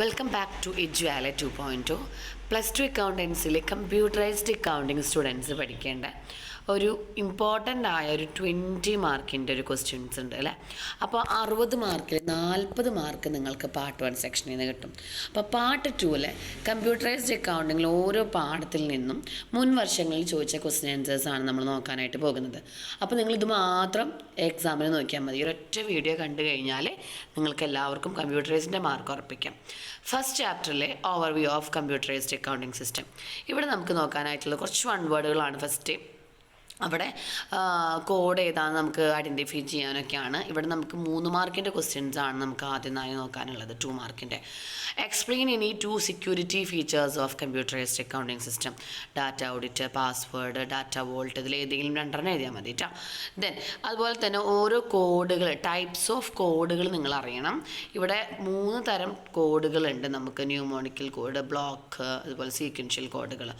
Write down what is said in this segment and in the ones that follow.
Welcome back to Ejwala two point two plus two അക്കൗണ്ടൻസിലെ computerised accounting students പഠിക്കേണ്ട. ഒരു important ആയ ഒരു twenty മാർക്കിന്റെ ഒരു ക്വസ്റ്റ്യൻസ് ഉണ്ട് അല്ലേ? അപ്പോൾ അറുപത് മാർക്കിൽ നാൽപ്പത് മാർക്ക് നിങ്ങൾക്ക് പാർട്ട് വൺ സെക്ഷനിൽ നിന്ന് കിട്ടും. അപ്പോൾ പാർട്ട് ടൂവിലെ കമ്പ്യൂട്ടറൈസ്ഡ് അക്കൗണ്ടിങ്ങിൽ ഓരോ പാഠത്തിൽ നിന്നും മുൻ വർഷങ്ങളിൽ ചോദിച്ച ക്വസ്റ്റ്യൻ ആൻസേഴ്സ് ആണ് നമ്മൾ നോക്കാനായിട്ട് പോകുന്നത്. അപ്പോൾ നിങ്ങൾ ഇത് മാത്രം എക്സാമിന് നോക്കിയാൽ മതി. ഒരൊറ്റ വീഡിയോ കണ്ടു കഴിഞ്ഞാൽ നിങ്ങൾക്ക് എല്ലാവർക്കും കമ്പ്യൂട്ടറൈസിന്റെ മാർക്ക് ഉറപ്പിക്കാം. First ചാപ്റ്ററിലെ overview of computerised accounting system ഇവിടെ നമുക്ക് നോക്കാനായിട്ടുള്ള കുറച്ച് വൺ വേർഡുകളാണ് ഫസ്റ്റ് അവിടെ കോഡ് ഏതാണ് നമുക്ക് ഐഡന്റിഫൈ ചെയ്യാനൊക്കെയാണ്. ഇവിടെ നമുക്ക് മൂന്ന് മാർക്കിന്റെ ക്വസ്റ്റ്യൻസ് ആണ് നമുക്ക് ആദ്യമായി നോക്കാനുള്ളത് ടു മാർക്കിന്റെ എക്സ്പ്ലെയിൻ ഇനി two security features of computerised accounting system data audit password data vault ഇതിൽ ഏതെങ്കിലും രണ്ടെണ്ണം എഴുതിയാൽ മതി കേട്ടോ ദെൻ അതുപോലെ തന്നെ ഓരോ കോഡുകൾ ടൈപ്സ് ഓഫ് കോഡുകൾ നിങ്ങൾ അറിയണം. ഇവിടെ മൂന്ന് തരം കോഡുകളുണ്ട് നമുക്ക് ന്യൂമോണിക്കൽ കോഡ് ബ്ലോക്ക് അതുപോലെ സീക്വൻഷ്യൽ കോഡുകൾ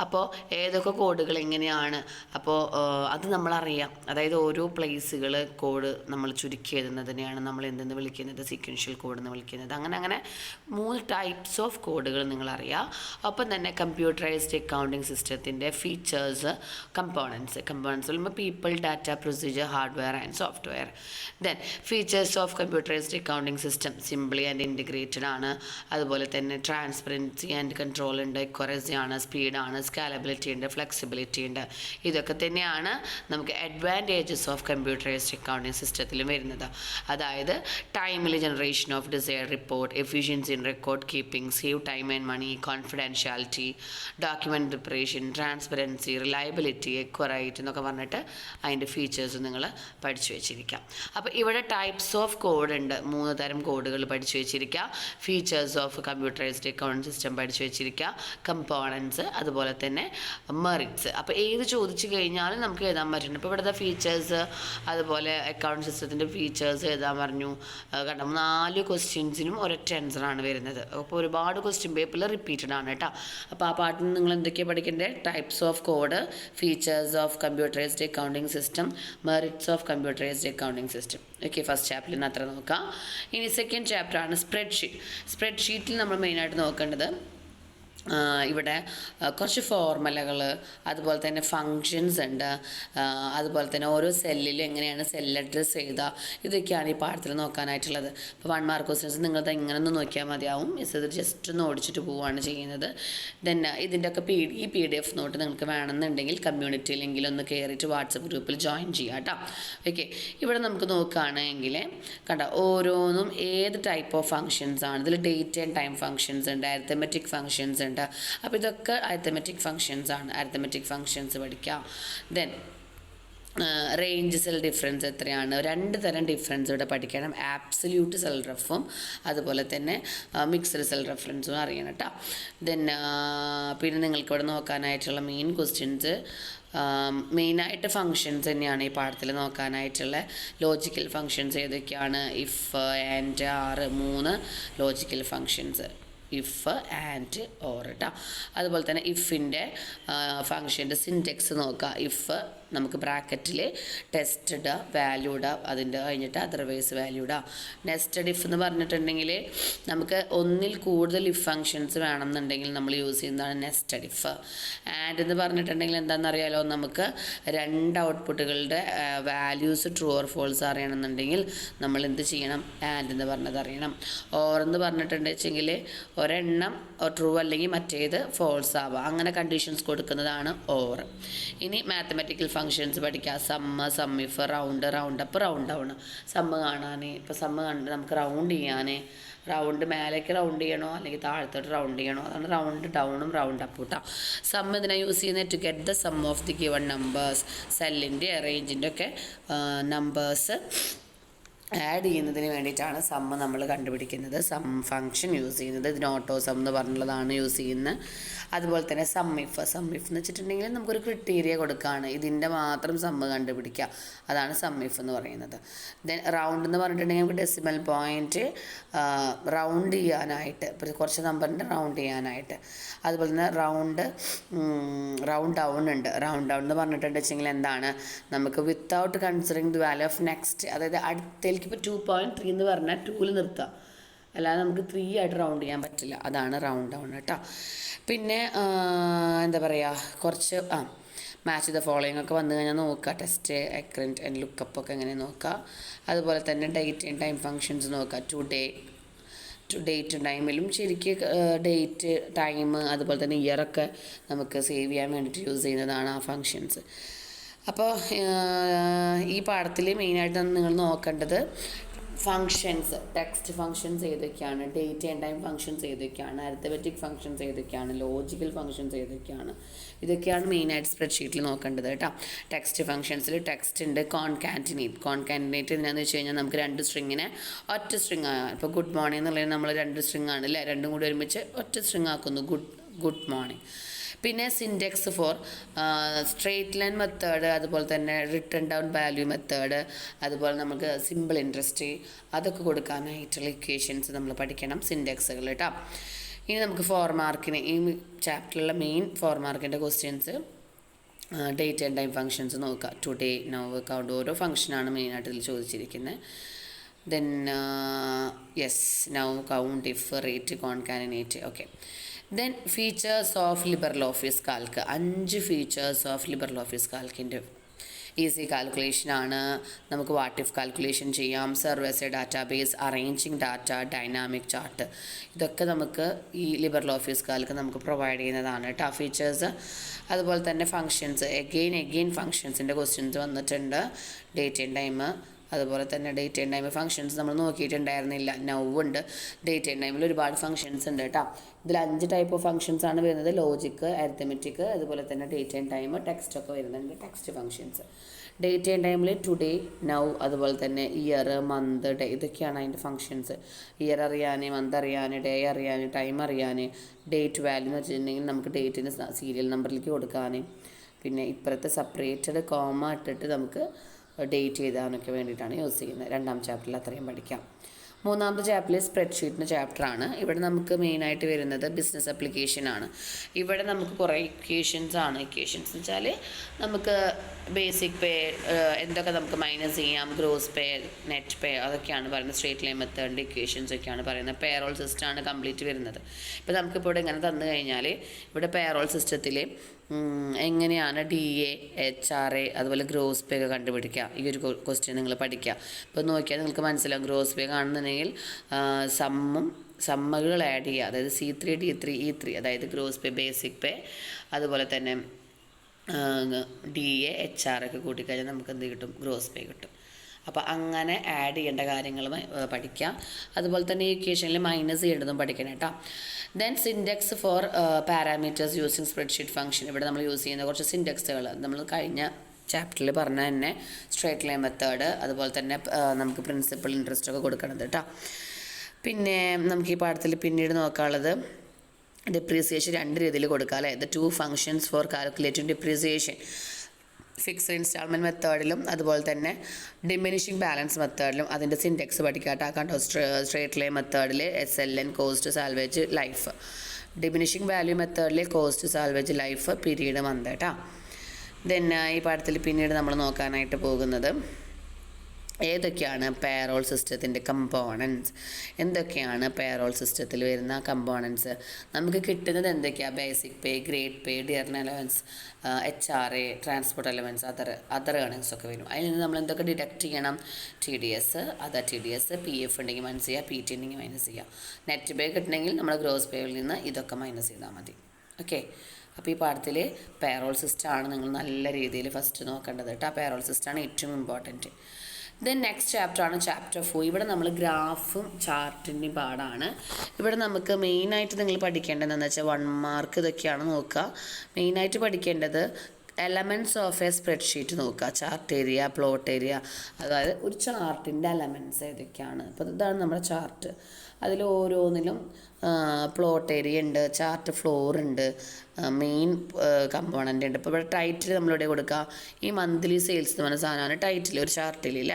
അപ്പോൾ ഏതൊക്കെ കോഡുകൾ എങ്ങനെയാണ്? അപ്പോൾ അത് നമ്മളറിയാം. അതായത് ഓരോ പ്ലേസുകൾ കോഡ് നമ്മൾ ചുരുക്കി എഴുതുന്നതിനെയാണ് നമ്മൾ എന്തെന്ന് വിളിക്കുന്നത്? സീക്വൻഷ്യൽ കോഡ് എന്ന് വിളിക്കുന്നത്. അങ്ങനെ അങ്ങനെ മൂന്ന് ടൈപ്സ് ഓഫ് കോഡുകൾ നിങ്ങളറിയാം. ഒപ്പം തന്നെ കമ്പ്യൂട്ടറൈസ്ഡ് അക്കൗണ്ടിങ് സിസ്റ്റത്തിന്റെ ഫീച്ചേഴ്സ് കമ്പോണൻസ് കമ്പോണൻസ് പറയുമ്പോൾ people data procedure hardware and software then features of computerised accounting system simply and integrated ആണ്. അതുപോലെ തന്നെ ട്രാൻസ്പെറൻസി ആൻഡ് കൺട്രോൾ ഉണ്ട്. എക്വറസി ആണ്. സ്പീഡാണ് സ്കാലബിലിറ്റി ഉണ്ട്. ഫ്ലെക്സിബിലിറ്റി ഉണ്ട്. ഇതൊക്കെ തന്നെയാണ് നമുക്ക് അഡ്വാന്റേജസ് ഓഫ് കമ്പ്യൂട്ടറൈസ്ഡ് അക്കൗണ്ടിങ് സിസ്റ്റത്തിലും വരുന്നത്. അതായത് ടൈമിൽ generation of desire report efficiency in record keeping save time and money confidentiality document preparation transparency reliability accurate എന്നൊക്കെ പറഞ്ഞിട്ട് അതിന്റെ ഫീച്ചേഴ്സ് നിങ്ങൾ പഠിച്ചു വെച്ചിരിക്കാം. അപ്പോൾ ഇവിടെ ടൈപ്സ് ഓഫ് കോഡ് ഉണ്ട്. മൂന്ന് തരം കോഡുകൾ പഠിച്ചു വെച്ചിരിക്കുക features of computerised account system പഠിച്ചു വെച്ചിരിക്കുക കമ്പോണൻസ് അതുപോലെ തന്നെ മെറിറ്റ്സ് അപ്പോൾ ഏത് ചോദിച്ചു കഴിഞ്ഞാലും നമുക്ക് എഴുതാൻ പറ്റുന്നുണ്ട്. ഇപ്പോൾ ഇവിടുത്തെ ഫീച്ചേഴ്സ് അതുപോലെ അക്കൗണ്ട് സിസ്റ്റത്തിന്റെ ഫീച്ചേഴ്സ് എഴുതാൻ പറഞ്ഞു. കണ്ട? നാല് ക്വസ്റ്റ്യൻസിനും ഒരൊറ്റ ആൻസറാണ് വരുന്നത്. അപ്പോൾ ഒരുപാട് ക്വസ്റ്റ്യൻ പേപ്പറിൽ റിപ്പീറ്റഡ് ആണ് കേട്ടോ. അപ്പോൾ ആ പാട്ടിൽ നിന്ന് നിങ്ങൾ എന്തൊക്കെയാണ് പഠിക്കേണ്ടത്? Types of code features of computerised accounting system merits of computerised accounting system okay first ചാപ്റ്ററിൽ നിന്ന് അത്ര നോക്കാം. ഇനി സെക്കൻഡ് ചാപ്റ്ററാണ് സ്പ്രെഡ്ഷീറ്റ് സ്പ്രെഡ്ഷീറ്റിൽ നമ്മൾ മെയിനായിട്ട് നോക്കേണ്ടത് ഇവിടെ കുറച്ച് ഫോർമുലകൾ അതുപോലെ തന്നെ ഫങ്ഷൻസ് ഉണ്ട്. അതുപോലെ തന്നെ ഓരോ സെല്ലിൽ എങ്ങനെയാണ് സെൽ അഡ്രസ്സ് ചെയ്യുക ഇതൊക്കെയാണ് ഈ പാഠത്തിൽ നോക്കാനായിട്ടുള്ളത്. അപ്പോൾ വൺ മാർക്ക് ക്വസ്റ്റ്യൻസ് നിങ്ങളത് ഇങ്ങനെ ഒന്ന് നോക്കിയാൽ മതിയാവും. മിസ് ഇത് ജസ്റ്റ് ഒന്ന് ഓടിച്ചിട്ട് പോവുകയാണ് ചെയ്യുന്നത്. ദെൻ ഇതിന്റെയൊക്കെ പി ഈ പി ഡി എഫ് നോട്ട് നിങ്ങൾക്ക് വേണമെന്നുണ്ടെങ്കിൽ കമ്മ്യൂണിറ്റിയിലെങ്കിലും ഒന്ന് കയറിയിട്ട് വാട്സപ്പ് ഗ്രൂപ്പിൽ ജോയിൻ ചെയ്യാം കേട്ടോ. ഓക്കെ ഇവിടെ നമുക്ക് നോക്കുകയാണെങ്കിൽ കണ്ട ഓരോന്നും ഏത് ടൈപ്പ് ഓഫ് ഫങ്ഷൻസ് ആണ്. ഇതിൽ ഡേറ്റ് ആൻഡ് ടൈം ഫങ്ഷൻസ് ഉണ്ട് അരിത്തമെറ്റിക് ഫങ്ഷൻസ് ഉണ്ട് അപ്പോൾ ഇതൊക്കെ അരിത്തമെറ്റിക് ഫങ്ഷൻസ് ആണ്. അരിത്തമെറ്റിക് ഫങ്ഷൻസ് പഠിക്കാം. ദെൻ റേഞ്ച് സെൽ ഡിഫറൻസ് എത്രയാണ്? രണ്ട് തരം ഡിഫറൻസ് ഇവിടെ പഠിക്കണം. ആബ്സല്യൂട്ട് സെൽ റഫും അതുപോലെ തന്നെ മിക്സഡ് സെൽ റെഫറൻസും അറിയണം കേട്ടോ. ദെൻ പിന്നെ നിങ്ങൾക്ക് ഇവിടെ നോക്കാനായിട്ടുള്ള മെയിൻ ക്വസ്റ്റ്യൻസ് മെയിനായിട്ട് ഫങ്ഷൻസ് തന്നെയാണ് ഈ പാഠത്തിൽ നോക്കാനായിട്ടുള്ള ലോജിക്കൽ ഫങ്ഷൻസ് ഏതൊക്കെയാണ്? ഇഫ് ആൻഡ് ആറ് മൂന്ന് logical functions if and or കേട്ടോ അതുപോലെ തന്നെ ഇഫിന്റെ ഫങ്ഷന്റെ സിന്റെക്സ് നോക്കുക ഇഫ് നമുക്ക് ബ്രാക്കറ്റിൽ ടെസ്റ്റഡ് വാല്യൂ ഇടുക അതിന്റെ കഴിഞ്ഞിട്ട് അതർവൈസ് വാല്യൂ ഇടുക നെസ്റ്റഡ് ഇഫ് എന്ന് പറഞ്ഞിട്ടുണ്ടെങ്കിൽ നമുക്ക് ഒന്നിൽ കൂടുതൽ ഇഫ് ഫങ്ഷൻസ് വേണമെന്നുണ്ടെങ്കിൽ നമ്മൾ യൂസ് ചെയ്യുന്നതാണ് നെസ്റ്റഡ് ഇഫ് ആൻഡ് എന്ന് പറഞ്ഞിട്ടുണ്ടെങ്കിൽ എന്താണെന്നറിയാലോ നമുക്ക് രണ്ട് ഔട്ട്പുട്ടുകളുടെ വാല്യൂസ് ട്രൂ ഓർ ഫോൾസ് അറിയണമെന്നുണ്ടെങ്കിൽ നമ്മൾ എന്ത് ചെയ്യണം? ആൻഡ് എന്ന് പറഞ്ഞത് അറിയണം. ഓർ എന്ന് പറഞ്ഞിട്ടുണ്ടെങ്കിൽ ഒരെണ്ണം ട്രൂ അല്ലെങ്കിൽ മറ്റേത് ഫോൾസ് ആവുക അങ്ങനെ കണ്ടീഷൻസ് കൊടുക്കുന്നതാണ് ഓർ ഇനി മാത്തമാറ്റിക്കൽ ഫങ്ഷൻസ് പഠിക്കുക sum sumif round round up round ആവണം സമ്മ കാണാൻ ഇപ്പോൾ സമ്മ കണ്ട് നമുക്ക് റൗണ്ട് ചെയ്യാൻ റൗണ്ട് മേലേക്ക് റൗണ്ട് ചെയ്യണോ? അല്ലെങ്കിൽ താഴത്തോട്ട് റൗണ്ട് ചെയ്യണോ? അതാണ് റൗണ്ട് ഡൗണും റൗണ്ട് അപ്പ് കേട്ടോ സമ്മ ഇതിനെ യൂസ് ചെയ്യുന്നത് to get the sum of the given numbers സെല്ലിന്റെ റേഞ്ചിന്റെ ഒക്കെ നമ്പേഴ്സ് ആഡ് ചെയ്യുന്നതിന് വേണ്ടിയിട്ടാണ് സമ്മ നമ്മൾ കണ്ടുപിടിക്കുന്നത്. സം ഫങ്ഷൻ യൂസ് ചെയ്യുന്നത്. ഇതിന് ഓട്ടോ സം എന്ന് പറഞ്ഞുള്ളതാണ് യൂസ് ചെയ്യുന്നത്. അതുപോലെ തന്നെ സമ്മിഫ് സമ്മിഫ് എന്ന് വെച്ചിട്ടുണ്ടെങ്കിൽ നമുക്കൊരു ക്രിറ്റീരിയ കൊടുക്കുകയാണ് ഇതിന്റെ മാത്രം സമ്മ് കണ്ടുപിടിക്കുക. അതാണ് സമ്മിഫ് എന്ന് പറയുന്നത്. ദെൻ റൗണ്ട് എന്ന് പറഞ്ഞിട്ടുണ്ടെങ്കിൽ നമുക്ക് ഡെസിമൽ പോയിന്റ് റൗണ്ട് ചെയ്യാനായിട്ട് കുറച്ച് നമ്പറിന്റെ റൗണ്ട് ചെയ്യാനായിട്ട്. അതുപോലെ തന്നെ റൗണ്ട് റൗണ്ട് ഡൗൺ ഉണ്ട്. റൗണ്ട് ഡൗൺ എന്ന് പറഞ്ഞിട്ടുണ്ടെങ്കിൽ എന്താണ്? നമുക്ക് without considering the value of next അതായത് അടുത്തേക്ക് ഇപ്പോൾ ടു പോയിന്റ് ത്രീ എന്ന് പറഞ്ഞാൽ ടൂവിൽ നിർത്താം. അല്ലാതെ നമുക്ക് ത്രീ ആയിട്ട് റൗണ്ട് ചെയ്യാൻ പറ്റില്ല. അതാണ് റൗണ്ട് ഡൗൺ കേട്ടോ പിന്നെ എന്താ പറയുക കുറച്ച് ആ മാച്ച് ദ ഫോളോയിങ് ഒക്കെ വന്നു കഴിഞ്ഞാൽ നോക്കുക ടെസ്റ്റ് അക്രന്റ് ആൻഡ് ലുക്കപ്പ് ഒക്കെ എങ്ങനെ നോക്കുക അതുപോലെ തന്നെ ഡേറ്റ് ആൻഡ് ടൈം ഫങ്ഷൻസ് നോക്കുക ടു ഡേ ഡേറ്റ് ടൈമിലും ശരിക്ക് ഡേറ്റ് ടൈം അതുപോലെ തന്നെ ഇയറൊക്കെ നമുക്ക് സേവ് ചെയ്യാൻ വേണ്ടിയിട്ട് യൂസ് ചെയ്യുന്നതാണ് ആ ഫങ്ഷൻസ് അപ്പോൾ ഈ പാഠത്തിൽ മെയിനായിട്ട് നിങ്ങൾ നോക്കേണ്ടത്. ഫങ്ഷൻസ് ടെക്സ്റ്റ് ഫങ്ഷൻസ് ഏതൊക്കെയാണ് ഡേറ്റ് ആൻഡ് ടൈം ഫങ്ഷൻസ് ഏതൊക്കെയാണ് അരിത്തമെറ്റിക് ഫങ്ഷൻസ് ഏതൊക്കെയാണ് ലോജിക്കൽ ഫങ്ഷൻസ് ഏതൊക്കെയാണ് ഇതൊക്കെയാണ് മെയിനായിട്ട് സ്പ്രെഡ്ഷീറ്റിൽ നോക്കേണ്ടത് കേട്ടോ. ടെക്സ്റ്റ് ഫങ്ഷൻസിൽ ടെക്സ്റ്റ് ഉണ്ട് കോൺകാന്റിനേറ്റ് കോൺകാന്റിനേറ്റ് എന്താണെന്ന് വെച്ച് കഴിഞ്ഞാൽ നമുക്ക് രണ്ട് സ്ട്രിങ്ങിനെ ഒറ്റ സ്ട്രിങ് ആകാം ഇപ്പോൾ ഗുഡ് മോർണിംഗ് എന്നുള്ളത് നമ്മൾ രണ്ട് സ്ട്രിങ് ആണ് അല്ലേ രണ്ടും കൂടി ഒരുമിച്ച് ഒറ്റ സ്ട്രിങ് ആക്കുന്നു. ഗുഡ് ഗുഡ് മോർണിംഗ് പിന്നെ syntax for straight line method അതുപോലെ തന്നെ റിട്ടേൺ ഡൗൺ വാല്യൂ മെത്തേഡ് അതുപോലെ നമുക്ക് സിമ്പിൾ ഇൻട്രസ്റ്റ് അതൊക്കെ കൊടുക്കാനായിട്ടുള്ള ഇക്വേഷൻസ് നമ്മൾ പഠിക്കണം സിൻഡെക്സുകൾ കേട്ടോ ഇനി നമുക്ക് ഫോർ മാർക്കിന് ഈ ചാപ്റ്ററിലുള്ള മെയിൻ ഫോർ മാർക്കിന്റെ questions date and time functions നോക്കുക ടുഡേ നവ് കൗണ്ട് ഓരോ ഫങ്ഷനാണ് മെയിനായിട്ട് ഇതിൽ ചോദിച്ചിരിക്കുന്നത് then yes now count if rate concatenate okay then features of liberal office calc അഞ്ച് ഫീച്ചേഴ്സ് ഓഫ് ലിബറൽ ഓഫീസ് കാൽക്കിന്റെ ഈസി കാൽക്കുലേഷനാണ് നമുക്ക് വാട്ട് ഇഫ് കാൽക്കുലേഷൻ ചെയ്യാം. Surveys database arranging data dynamic chart ഇതൊക്കെ നമുക്ക് ഈ ലിബറൽ ഓഫീസ് കാൽക്ക് നമുക്ക് provide ചെയ്യുന്നതാണ് കേട്ടോ ഫീച്ചേഴ്സ് അതുപോലെ തന്നെ ഫങ്ഷൻസ് എഗെയിൻ എഗെയിൻ ഫങ്ഷൻസിന്റെ ക്വസ്റ്റ്യൻസ് വന്നിട്ടുണ്ട്. ഡേറ്റ് ആൻഡ് ടൈം അതുപോലെ തന്നെ ഡേറ്റ് ആൻഡ് ടൈം ഫംഗ്ഷൻസ് നമ്മൾ നോക്കിയിട്ടുണ്ടായിരുന്നില്ല. ഉണ്ട്. ഡേറ്റ് ആൻഡ് ടൈമിൽ ഒരുപാട് ഫംഗ്ഷൻസ് ഉണ്ട് കേട്ടോ ഇതിൽ അഞ്ച് ടൈപ്പ് ഓഫ് ഫംഗ്ഷൻസ് ആണ് വരുന്നത്. ലോജിക്ക് അരിത്തമെറ്റിക് അതുപോലെ തന്നെ ഡേറ്റ് ആൻഡ് ടൈം ടെക്സ്റ്റ് ഒക്കെ വരുന്നുണ്ട്. ടെക്സ്റ്റ് ഫംഗ്ഷൻസ് ഡേറ്റ് ആൻഡ് ടൈമിൽ ടുഡേ നൗ അതുപോലെ തന്നെ ഇയർ മന്ത് ഡേ ഇതൊക്കെയാണ് അതിന്റെ ഫംഗ്ഷൻസ് ഇയർ അറിയാൻ മന്ത് അറിയാൻ ഡേ അറിയാൻ ടൈം അറിയാൻ ഡേറ്റ് വാല്യൂ എന്ന് വെച്ചിട്ടുണ്ടെങ്കിൽ നമുക്ക് ഡേറ്റിന് സീരിയൽ നമ്പറിലേക്ക് കൊടുക്കാൻ പിന്നെ ഇപ്പുറത്തെ സെപ്പറേറ്റഡ് കോമ ഇട്ടിട്ട് നമുക്ക് ഡേറ്റ് ചെയ്താനൊക്കെ വേണ്ടിയിട്ടാണ് യൂസ് ചെയ്യുന്നത് രണ്ടാം ചാപ്റ്ററിൽ അത്രയും പഠിക്കാം. മൂന്നാമത്തെ ചാപ്റ്ററിൽ സ്പ്രെഡ്ഷീറ്റിന്റെ ചാപ്റ്ററാണ്. ഇവിടെ നമുക്ക് മെയിനായിട്ട് വരുന്നത് ബിസിനസ് അപ്ലിക്കേഷൻ ആണ് ഇവിടെ നമുക്ക് കുറേ ഇക്വേഷൻസ് ആണ്. ഇക്വേഷൻസ് എന്ന് വെച്ചാൽ നമുക്ക് ബേസിക് പേ എന്തൊക്കെ നമുക്ക് മൈനസ് ചെയ്യാം ഗ്രോസ് പേ നെറ്റ് പേ അതൊക്കെയാണ് പറയുന്നത്. സ്ട്രേറ്റ് ലൈൻ മെത്തേഡിന്റെ ഇക്വേഷൻസ് ഒക്കെയാണ് പറയുന്നത്. പേറോൾ സിസ്റ്റമാണ് കംപ്ലീറ്റ് വരുന്നത്. ഇപ്പോൾ നമുക്കിപ്പോൾ ഇവിടെ ഇങ്ങനെ തന്നു കഴിഞ്ഞാൽ ഇവിടെ പേറോൾ സിസ്റ്റത്തിൽ എങ്ങനെയാണ് D A H R A അതുപോലെ ഗ്രോസ് പേ ഒക്കെ കണ്ടുപിടിക്കുക? ഈ ഒരു ക്വസ്റ്റ്യൻ നിങ്ങൾ പഠിക്കുക. ഇപ്പോൾ നോക്കിയാൽ നിങ്ങൾക്ക് മനസ്സിലാവും. ഗ്രോസ് പേ കാണുന്നുണ്ടെങ്കിൽ സമ്മും സമ്മകൾ ആഡ് ചെയ്യുക. അതായത് C three D three E three അതായത് ഗ്രോസ് പേ ബേസിക് പേ അതുപോലെ തന്നെ ഡി എ എച്ച് ആർ ഒക്കെ കൂട്ടിക്കഴിഞ്ഞാൽ നമുക്ക് എന്ത് കിട്ടും? ഗ്രോസ് പേ കിട്ടും. അപ്പോൾ അങ്ങനെ ആഡ് ചെയ്യേണ്ട കാര്യങ്ങൾ പഠിക്കാം. അതുപോലെ തന്നെ ഈ ഇക്വേഷനിൽ മൈനസ് ചെയ്യേണ്ടതും പഠിക്കണം കേട്ടോ then syntax for parameters using spreadsheet function ഇവിടെ നമ്മൾ യൂസ് ചെയ്യുന്ന കുറച്ച് സിൻഡെക്സുകൾ നമ്മൾ കഴിഞ്ഞ ചാപ്റ്ററിൽ പറഞ്ഞ തന്നെ സ്ട്രേറ്റ് ലൈൻ മെത്തേഡ് അതുപോലെ തന്നെ നമുക്ക് പ്രിൻസിപ്പൽ ഇൻട്രസ്റ്റ് ഒക്കെ കൊടുക്കണത് കേട്ടോ പിന്നെ നമുക്ക് ഈ പാഠത്തിൽ പിന്നീട് നോക്കാനുള്ളത് ഡിപ്രീസിയേഷൻ രണ്ട് രീതിയിൽ കൊടുക്കാം അല്ലേ? The two functions for calculating depreciation fixed installment മെത്തേഡിലും അതുപോലെ തന്നെ ഡിമിനിഷിംഗ് ബാലൻസ് മെത്തേഡിലും അതിന്റെ സിൻഡെക്സ് പഠിക്കാട്ടോ കണ്ടോ സ്ട്രേറ്റ് ലൈ മെത്തേഡിൽ S L N cost salvage life diminishing value മെത്തേഡിൽ cost salvage life period month കേട്ടോ ഈ പാഠത്തിൽ പിന്നീട് നമ്മൾ നോക്കാനായിട്ട് പോകുന്നത് ഏതൊക്കെയാണ് പേറോൾ സിസ്റ്റത്തിന്റെ കമ്പോണൻസ് എന്തൊക്കെയാണ് പേറോൾ സിസ്റ്റത്തിൽ വരുന്ന കമ്പോണൻസ് നമുക്ക് കിട്ടുന്നത് എന്തൊക്കെയാണ് basic pay grade pay dearness allowance H R A transport allowance other other earnings ഒക്കെ വരും. അതിൽ നിന്ന് നമ്മൾ എന്തൊക്കെ ഡിഡക്റ്റ് ചെയ്യണം? T D S other T D S P F ഉണ്ടെങ്കിൽ മൈനസ് ചെയ്യുക പി ടി ഉണ്ടെങ്കിൽ മൈനസ് ചെയ്യുക നെറ്റ് പേ കിട്ടണമെങ്കിൽ നമ്മൾ ഗ്രോസ് പേയിൽ നിന്ന് ഇതൊക്കെ മൈനസ് ചെയ്താൽ മതി. ഓക്കെ അപ്പോൾ ഈ പാഠത്തിൽ പേറോൾ സിസ്റ്റമാണ് നിങ്ങൾ നല്ല രീതിയിൽ ഫസ്റ്റ് നോക്കേണ്ടത് കേട്ടോ. പേറോൾ സിസ്റ്റമാണ് ഏറ്റവും ഇമ്പോർട്ടന്റ് ദെൻ നെക്സ്റ്റ് ചാപ്റ്റർ ആണ് ചാപ്റ്റർ ഫോർ ഇവിടെ നമ്മൾ ഗ്രാഫും ചാർട്ടിന്റെയും പാടാണ്. ഇവിടെ നമുക്ക് മെയിനായിട്ട് നിങ്ങൾ പഠിക്കേണ്ടതെന്ന് വെച്ചാൽ വൺ മാർക്ക് ഇതൊക്കെയാണ് നോക്കുക. മെയിനായിട്ട് പഠിക്കേണ്ടത് എലമെന്റ്സ് ഓഫ് എ സ്പ്രെഡ്ഷീറ്റ് നോക്കുക. ചാർട്ട് ഏരിയ പ്ലോട്ട് ഏരിയ അതായത് ഒരു ചാർട്ടിന്റെ എലമെന്റ്സ് ഏതൊക്കെയാണ്. അപ്പോൾ ഇതാണ് നമ്മുടെ ചാർട്ട് അതിൽ ഓരോന്നിലും പ്ലോട്ട് ഏരിയ ഉണ്ട് ചാർട്ട് ഫ്ലോർ ഉണ്ട് മെയിൻ കമ്പോണന്റ് ഉണ്ട്. ഇപ്പോൾ ഇവിടെ ടൈറ്റിൽ നമ്മളിവിടെ കൊടുക്കുക ഈ മന്ത്ലി സെയിൽസ് എന്ന് പറഞ്ഞ സാധനമാണ് ടൈറ്റിൽ ഒരു ചാർട്ടിൽ ഇല്ല?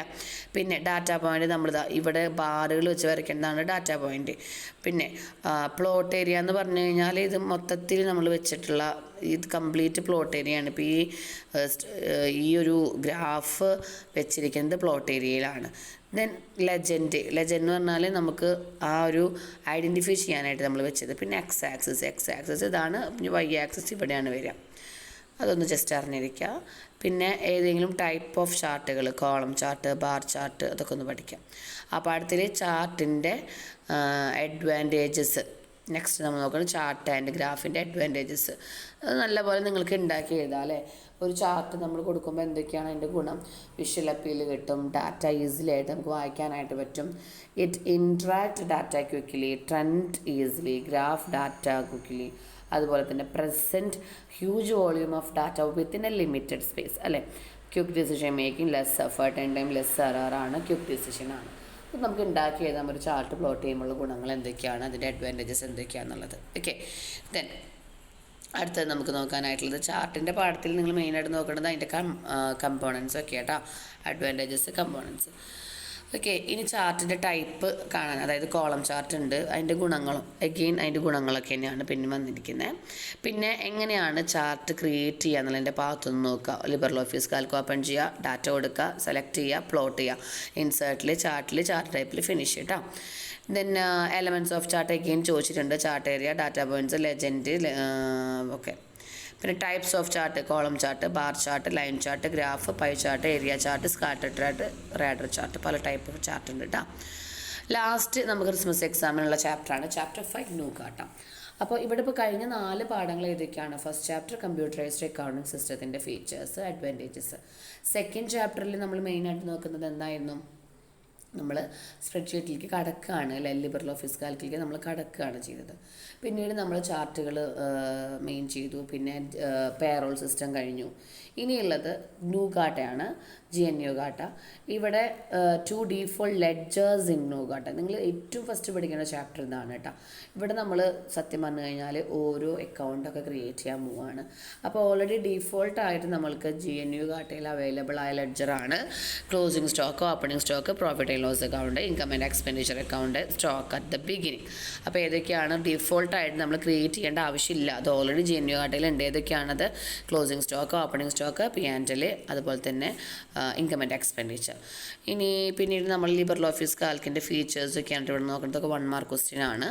പിന്നെ ഡാറ്റ പോയിന്റ് നമ്മൾ ഇവിടെ ബാറുകൾ വെച്ച് വരയ്ക്കേണ്ടതാണ് ഡാറ്റ പോയിന്റ് പിന്നെ പ്ലോട്ട് ഏരിയ എന്ന് പറഞ്ഞു കഴിഞ്ഞാൽ ഇത് മൊത്തത്തിൽ നമ്മൾ വെച്ചിട്ടുള്ള ഇത് കംപ്ലീറ്റ് പ്ലോട്ട് ഏരിയയാണ് ഇപ്പോൾ ഈ ഈ ഒരു ഗ്രാഫ് വെച്ചിരിക്കുന്നത് പ്ലോട്ട് ഏരിയയിലാണ് ദെൻ ലെജൻഡ് ലെജൻഡ് എന്ന് പറഞ്ഞാൽ നമുക്ക് ആ ഒരു ഐഡന്റിഫൈ ചെയ്യാനായിട്ട് നമ്മൾ വെച്ചത്. പിന്നെ എക്സ് ആക്സിസ് എക്സ് ആക്സിസ് ഇതാണ് പിന്നെ വൈ ആക്സിസ് ഇവിടെയാണ് വരിക. അതൊന്ന് ജസ്റ്റ് അറിഞ്ഞിരിക്കുക. പിന്നെ ഏതെങ്കിലും ടൈപ്പ് ഓഫ് ചാർട്ടുകൾ കോളം ചാർട്ട് ബാർ ചാർട്ട് അതൊക്കെ ഒന്ന് പഠിക്കാം. ആ പാഠത്തിൽ ചാർട്ടിന്റെ അഡ്വാന്റേജസ് നെക്സ്റ്റ് നമ്മൾ നോക്കണം ചാർട്ട് ആൻഡ് ഗ്രാഫിന്റെ അഡ്വാന്റേജസ് അത് നല്ലപോലെ നിങ്ങൾക്ക് ഉണ്ടാക്കി എഴുതാം അല്ലേ? ഒരു ചാർട്ട് നമ്മൾ കൊടുക്കുമ്പോൾ എന്തൊക്കെയാണ് അതിന്റെ ഗുണം? വിഷ്വൽ അപ്പീൽ കിട്ടും ഡാറ്റ ഈസിലി ആയിട്ട് നമുക്ക് വായിക്കാനായിട്ട് പറ്റും. It interact data quickly trend easily graph data quickly അതുപോലെ തന്നെ present huge volume of data within a limited space അല്ലേ? Quick decision making less effort and time less error ആണ് quick decision ആണ്. നമുക്ക് ഉണ്ടാക്കി എഴുതാൻ ഒരു ചാർട്ട് പ്ലോട്ട് ചെയ്യുമ്പോൾ ഗുണങ്ങൾ എന്തൊക്കെയാണ് അതിന്റെ അഡ്വാന്റേജസ് എന്തൊക്കെയാണെന്നുള്ളത് ഓക്കെ ദെൻ അടുത്തത് നമുക്ക് നോക്കാനായിട്ടുള്ളത്. ചാർട്ടിന്റെ പാഠത്തിൽ നിങ്ങൾ മെയിനായിട്ട് നോക്കേണ്ടത് അതിന്റെ കം കമ്പോണൻസ് ഒക്കെ കേട്ടോ അഡ്വാന്റേജസ് കമ്പോണൻസ് ഓക്കെ ഇനി ചാർട്ടിന്റെ ടൈപ്പ് കാണാൻ അതായത് കോളം ചാർട്ട് ഉണ്ട്. അതിന്റെ ഗുണങ്ങളും അഗെയിൻ അതിന്റെ ഗുണങ്ങളൊക്കെ തന്നെയാണ് പിന്നെ വന്നിരിക്കുന്നത് പിന്നെ എങ്ങനെയാണ് ചാർട്ട് ക്രിയേറ്റ് ചെയ്യുക എന്നുള്ളതിന്റെ ഭാഗത്തുനിന്ന് നോക്കുക. ലിബറൽ ഓഫീസ് കാൽക്ക് ഓപ്പൺ ചെയ്യുക ഡാറ്റ കൊടുക്കുക സെലക്ട് ചെയ്യുക പ്ലോട്ട് ചെയ്യുക. ഇൻസേർട്ടിൽ ചാർട്ടിൽ ചാർട്ട് ടൈപ്പിൽ ഫിനിഷ് കേട്ടോ then elements of chart again ചോദിച്ചിട്ടുണ്ട്. Chart area data points legend okay പിന്നെ types of chart column chart bar chart line chart graph pie chart area chart scatter chart radar chart പല type of chart ഉണ്ട് കേട്ടോ last നമുക്ക് Christmas എക്സാമിനുള്ള ചാപ്റ്ററാണ് chapter five new കാട്ടാം. അപ്പോൾ ഇവിടെ ഇപ്പോൾ കഴിഞ്ഞ നാല് പാഠങ്ങൾ ഏതൊക്കെയാണ് ഫസ്റ്റ് ചാപ്റ്റർ കമ്പ്യൂട്ടറൈസ്ഡ് അക്കൗണ്ടിങ് സിസ്റ്റത്തിന്റെ ഫീച്ചേഴ്സ് അഡ്വാന്റേജസ് സെക്കൻഡ് ചാപ്റ്ററിൽ നമ്മൾ മെയിനായിട്ട് നോക്കുന്നത് എന്തായിരുന്നു? നമ്മൾ സ്പ്രെഡ്ഷീറ്റിലേക്ക് കടക്കുകയാണ് അല്ലെ ലിബറൽ ഓഫീസ് കാൽക്കിലേക്ക് നമ്മൾ കടക്കുകയാണ് ചെയ്തത്. പിന്നീട് നമ്മൾ ചാർട്ടുകൾ മെയിൻ ചെയ്തു പിന്നെ പേറോൾ സിസ്റ്റം കഴിഞ്ഞു. ഇനിയുള്ളത് ന്യൂ ഗാട്ടയാണ് ജി എൻ യു ഗാട്ട ഇവിടെ two default ledgers in new Khata നിങ്ങൾ ഏറ്റവും ഫസ്റ്റ് പഠിക്കേണ്ട ചാപ്റ്റർ ഇതാണ് കേട്ടോ. ഇവിടെ നമ്മൾ സത്യം പറഞ്ഞു കഴിഞ്ഞാൽ ഓരോ അക്കൗണ്ടൊക്കെ ക്രിയേറ്റ് ചെയ്യാൻ പോവുകയാണ് അപ്പോൾ ഓൾറെഡി ഡീഫോൾട്ടായിട്ട് നമ്മൾക്ക് ജി എൻ യു ഗാട്ടയിൽ അവൈലബിൾ ആയ ലെഡ്ജറാണ് closing stock opening stock profit loss account income and expenditure account stock at the beginning അപ്പോൾ ഏതൊക്കെയാണ് ഡിഫോൾട്ടായിട്ട് നമ്മൾ ക്രിയേറ്റ് ചെയ്യേണ്ട ആവശ്യമില്ല. അത് already G N U ഏതൊക്കെയാണത്? Closing stock opening stock P ആൻഡിൽ അതുപോലെ തന്നെ ഇൻകം ആൻഡ് എക്സ്പെൻഡിച്ചർ ഇനി പിന്നീട് നമ്മൾ ലിബറൽ ഓഫീസ് കാൽക്കിന്റെ ഫീച്ചേഴ്സ് ഒക്കെയാണ് ഇവിടെ നോക്കുന്നതൊക്കെ വൺ മാർക്ക് ക്വസ്റ്റ്യൻ ആണ്.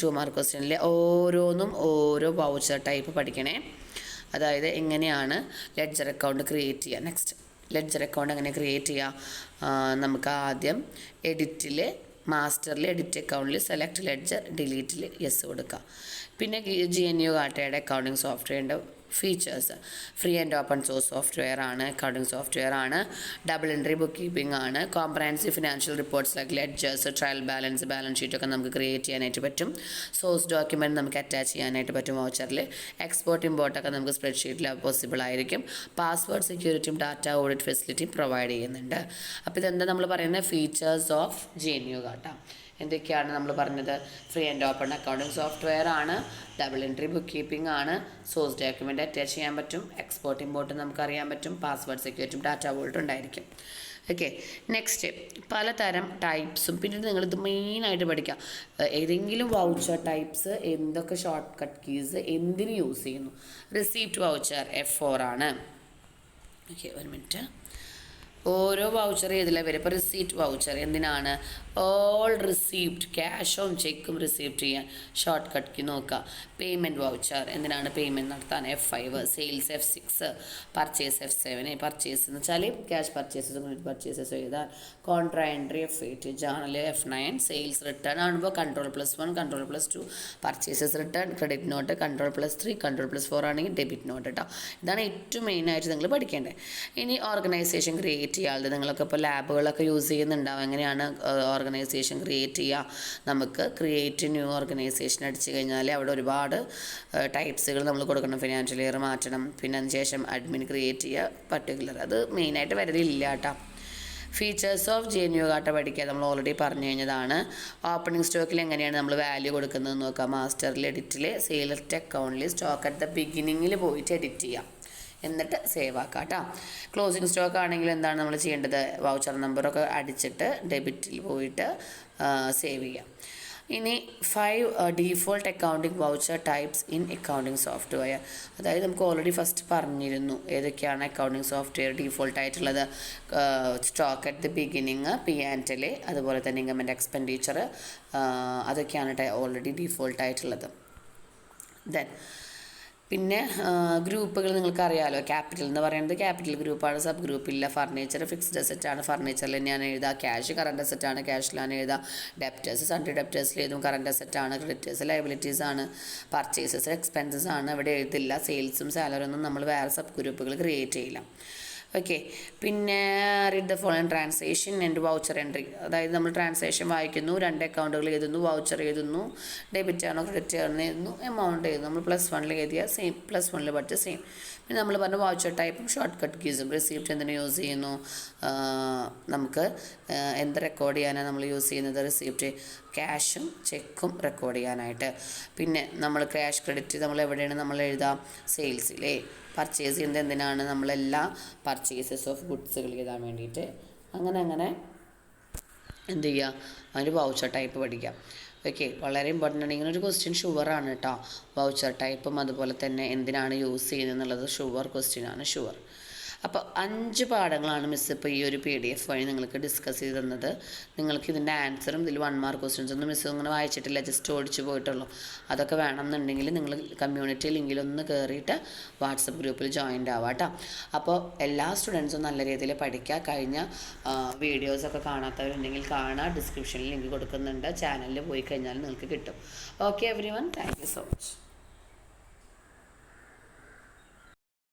ടു മാർക്ക് ക്വസ്റ്റ്യനിൽ ഓരോന്നും ഓരോ വൗച്ചർ ടൈപ്പ് പഠിക്കണേ. അതായത് എങ്ങനെയാണ് ലെഡ്ജർ അക്കൗണ്ട് ക്രിയേറ്റ് ചെയ്യുക? നെക്സ്റ്റ് ലെഡ്ജർ അക്കൗണ്ട് എങ്ങനെ ക്രിയേറ്റ് ചെയ്യുക നമുക്ക് ആദ്യം എഡിറ്റിൽ മാസ്റ്ററിൽ എഡിറ്റ് അക്കൗണ്ടിൽ സെലക്ട് ലെഡ്ജർ ഡിലീറ്റിൽ യെസ് കൊടുക്കുക പിന്നെ ജി എൻ യു കാട്ടയുടെ അക്കൗണ്ടിങ് സോഫ്റ്റ്വെയറിന്റെ features free and open source software ആണ് അക്കൗണ്ടിങ് സോഫ്റ്റ്വെയർ ആണ് ഡബിൾ എൻട്രി ബുക്ക് കീപ്പിംഗ് ആണ് comprehensive financial reports like ledgers trial balance balance ഷീറ്റൊക്കെ നമുക്ക് ക്രിയേറ്റ് ചെയ്യാനായിട്ട് പറ്റും. സോഴ്സ് ഡോക്യുമെന്റ് നമുക്ക് അറ്റാച്ച് ചെയ്യാനായിട്ട് പറ്റും വൗച്ചറിൽ എക്സ്പോർട്ട് ഇമ്പോർട്ടൊക്കെ നമുക്ക് സ്പ്രെഡ്ഷീറ്റിൽ പോസിബിൾ ആയിരിക്കും. പാസ്വേഡ് സെക്യൂരിറ്റിയും ഡാറ്റ ഓഡിറ്റ് ഫെസിലിറ്റിയും പ്രൊവൈഡ് ചെയ്യുന്നുണ്ട്. അപ്പോൾ ഇതെന്താ നമ്മൾ പറയുന്നത് features of J N U കാട്ടാം. എന്തൊക്കെയാണ് നമ്മൾ പറഞ്ഞത്? Free and open accounting software ആണ്. ഡബിൾ എൻട്രി ബുക്ക് കീപ്പിംഗ് ആണ്. സോഴ്സ് ഡോക്യുമെന്റ് അറ്റാച്ച് ചെയ്യാൻ പറ്റും. എക്സ്പോർട്ട് ഇമ്പോർട്ട് നമുക്ക് അറിയാൻ പറ്റും പാസ്വേഡ് സെക്യൂരിറ്റും ഡാറ്റ വോൾട്ട് ഉണ്ടായിരിക്കും. ഓക്കെ നെക്സ്റ്റ് പലതരം ടൈപ്സും പിന്നെ നിങ്ങൾ ഇത് മെയിനായിട്ട് പഠിക്കുക. ഏതെങ്കിലും വൗച്ചർ ടൈപ്സ് എന്തൊക്കെ ഷോർട്ട് കട്ട് കീസ് എന്തിന് യൂസ് ചെയ്യുന്നു? റിസീപ്റ്റ് വൗച്ചർ എഫ് ഫോർ ആണ്. ഓക്കെ ഒരു മിനിറ്റ് ഓരോ വൗച്ചർ ഏതിലാണ് വരും ഇപ്പോൾ റിസീപ്റ്റ് വൗച്ചർ എന്തിനാണ്? ഓൾ റിസീപ്റ്റ് ക്യാഷും ചെക്കും റിസീവ് ചെയ്യാൻ ഷോർട്ട് കട്ട് നോക്കുക. പേയ്മെന്റ് വൗച്ചർ എന്തിനാണ് പേയ്മെന്റ് നടത്താൻ? F five sales F six purchase F seven purchase എന്ന് വെച്ചാൽ ക്യാഷ് പർച്ചേസസ് പർച്ചേസസ് എഴുതാൻ contra entry F eight journal F nine sales return ആകുമ്പോൾ control plus one control plus two purchases return credit note control plus three control plus four ആണെങ്കിൽ debit note കേട്ടോ ഇതാണ് ഏറ്റവും മെയിനായിട്ട് നിങ്ങൾ പഠിക്കേണ്ടത്. ഇനി ഓർഗനൈസേഷൻ ക്രിയേറ്റ് ചെയ്യാതെ നിങ്ങളൊക്കെ ഇപ്പോൾ ലാബുകളൊക്കെ യൂസ് ചെയ്യുന്നുണ്ടാവും. എങ്ങനെയാണ് ഓർഗനൈസേഷൻ ക്രിയേറ്റ് ചെയ്യുക നമുക്ക് ക്രിയേറ്റ് ന്യൂ ഓർഗനൈസേഷൻ അടിച്ചു കഴിഞ്ഞാൽ അവിടെ ഒരുപാട് ടൈപ്സുകൾ നമ്മൾ കൊടുക്കണം. ഫിനാൻഷ്യൽ ഇയർ മാറ്റണം. പിന്നെ അതിനുശേഷം അഡ്മിൻ ക്രിയേറ്റ് ചെയ്യുക പർട്ടിക്കുലർ അത് മെയിനായിട്ട് വരലില്ല കേട്ടോ features of J N U കാട്ട പഠിക്കുക നമ്മൾ ഓൾറെഡി പറഞ്ഞു കഴിഞ്ഞതാണ്. ഓപ്പണിംഗ് സ്റ്റോക്കിൽ എങ്ങനെയാണ് നമ്മൾ വാല്യൂ കൊടുക്കുന്നത് നോക്കുക മാസ്റ്ററിൽ എഡിറ്റിൽ സെയിലറ്റ് അക്കൗണ്ടിൽ സ്റ്റോക്ക് അറ്റ് ദ ബിഗിനിങ്ങിൽ പോയിട്ട് എഡിറ്റ് ചെയ്യാം. എന്നിട്ട് സേവ് ആക്കാം കേട്ടോ ക്ലോസിങ് സ്റ്റോക്ക് ആണെങ്കിൽ എന്താണ് നമ്മൾ ചെയ്യേണ്ടത്? വൗച്ചർ നമ്പറൊക്കെ അടിച്ചിട്ട് ഡെബിറ്റിൽ പോയിട്ട് സേവ് ചെയ്യാം. ഇനി five default accounting voucher types in accounting software അതായത് നമുക്ക് ഓൾറെഡി ഫസ്റ്റ് പറഞ്ഞിരുന്നു ഏതൊക്കെയാണ് അക്കൗണ്ടിങ് സോഫ്റ്റ്വെയർ ഡീഫോൾട്ട് ആയിട്ടുള്ളത്. Stock at the beginning P and L അതുപോലെ തന്നെ ഇൻകം ആൻഡ് എക്സ്പെൻഡിച്ചർ അതൊക്കെയാണ് ഓൾറെഡി ഡീഫോൾട്ട് ആയിട്ടുള്ളത്. ദെൻ പിന്നെ ഗ്രൂപ്പുകൾ നിങ്ങൾക്ക് അറിയാമല്ലോ ക്യാപിറ്റൽ എന്ന് പറയുന്നത് ക്യാപിറ്റൽ ഗ്രൂപ്പാണ് സബ് ഗ്രൂപ്പ് ഇല്ല. ഫർണിച്ചർ ഫിക്സ്ഡ് ആണ്. ഫർണിച്ചറിൽ ഞാൻ എഴുതുക. ക്യാഷ് കറണ്ട് അസറ്റ് ആണ്. ക്യാഷിലാണ് എഴുതുക. ഡെപ്റ്റേഴ്സ് സൺഡേ ഡെപ്റ്റേഴ്സിൽ എഴുതും. കറണ്ട് ആണ്. ക്രെഡിറ്റേഴ്സ് ലയബിലിറ്റീസ് ആണ്. പർച്ചേസസ് എക്സ്പെൻസസ് ആണ്. ഇവിടെ എഴുതില്ല. സെയിൽസും സാലറി ഒന്നും നമ്മൾ വേറെ സബ് ഗ്രൂപ്പുകൾ ക്രിയേറ്റ് ചെയ്യില്ല. ഓക്കെ പിന്നെ read the follow transaction and voucher entry അതായത് നമ്മൾ ട്രാൻസാക്ഷൻ വായിക്കുന്നു രണ്ട് അക്കൗണ്ടുകൾ എഴുതുന്നു വൗച്ചർ എഴുതുന്നു ഡെബിറ്റ് ആണോ ക്രെഡിറ്റ് ആണോ എഴുതുന്നു എമൗണ്ട് എഴുതുന്നു. നമ്മൾ പ്ലസ് വണ്ണിൽ എഴുതിയ സെയിം പ്ലസ് വണ്ണിൽ പഠിച്ച സെയിം പിന്നെ നമ്മൾ പറഞ്ഞ വൗച്ചർ ടൈപ്പും ഷോർട്ട് കട്ട് കീസും റിസീപ്റ്റ് എന്തിനു യൂസ് ചെയ്യുന്നു? നമുക്ക് എന്ത് റെക്കോർഡ് ചെയ്യാനാണ് നമ്മൾ യൂസ് ചെയ്യുന്നത്? റിസീപ്റ്റ് ക്യാഷും ചെക്കും റെക്കോർഡ് ചെയ്യാനായിട്ട്. പിന്നെ നമ്മൾ ക്യാഷ് ക്രെഡിറ്റ് നമ്മൾ എവിടെയാണ് നമ്മൾ എഴുതാം? സെയിൽസിലേ പർച്ചേസ് ചെയ്യുന്നത് എന്തിനാണ് നമ്മളെല്ലാ പർച്ചേസസ് ഓഫ് ഗുഡ്സുകൾ എഴുതാൻ വേണ്ടിയിട്ട്. അങ്ങനെ അങ്ങനെ എന്ത് ചെയ്യുക അതിന്റെ വൗച്ചർ ടൈപ്പ് പഠിക്കാം. ഓക്കെ വളരെ ഇമ്പോർട്ടന്റ് ആണ്. ഇങ്ങനെ ഒരു ക്വസ്റ്റ്യൻ ഷുവറാണ് കേട്ടോ വൗച്ചർ ടൈപ്പും അതുപോലെ തന്നെ എന്തിനാണ് യൂസ് ചെയ്യുന്നത് എന്നുള്ളത് ഷുവർ ക്വസ്റ്റ്യൻ ആണ് ഷുവർ അപ്പോൾ അഞ്ച് പാഠങ്ങളാണ് മിസ് ഇപ്പോൾ ഈ ഒരു പി ഡി എഫ് വഴി നിങ്ങൾക്ക് ഡിസ്കസ് ചെയ്ത് തന്നത്. നിങ്ങൾക്ക് ഇതിന്റെ ആൻസറും ഇതിൽ വൺ മാർക്ക് ക്വസ്റ്റ്യൻസ് ഒന്നും മിസ് ഇങ്ങനെ വായിച്ചിട്ടില്ല ജസ്റ്റ് ഓടിച്ചു പോയിട്ടുള്ളൂ. അതൊക്കെ വേണമെന്നുണ്ടെങ്കിൽ നിങ്ങൾ കമ്മ്യൂണിറ്റി ലിങ്കിലൊന്ന് കയറിയിട്ട് വാട്സപ്പ് ഗ്രൂപ്പിൽ ജോയിന്റ് ആവാം കേട്ടോ. അപ്പോൾ എല്ലാ സ്റ്റുഡൻസും നല്ല രീതിയിൽ പഠിക്കുക. കഴിഞ്ഞ വീഡിയോസൊക്കെ കാണാത്തവരുണ്ടെങ്കിൽ കാണുക. ഡിസ്ക്രിപ്ഷനിൽ ലിങ്ക് കൊടുക്കുന്നുണ്ട്. ചാനലിൽ പോയി കഴിഞ്ഞാൽ നിങ്ങൾക്ക് കിട്ടും. Okay everyone thank you so much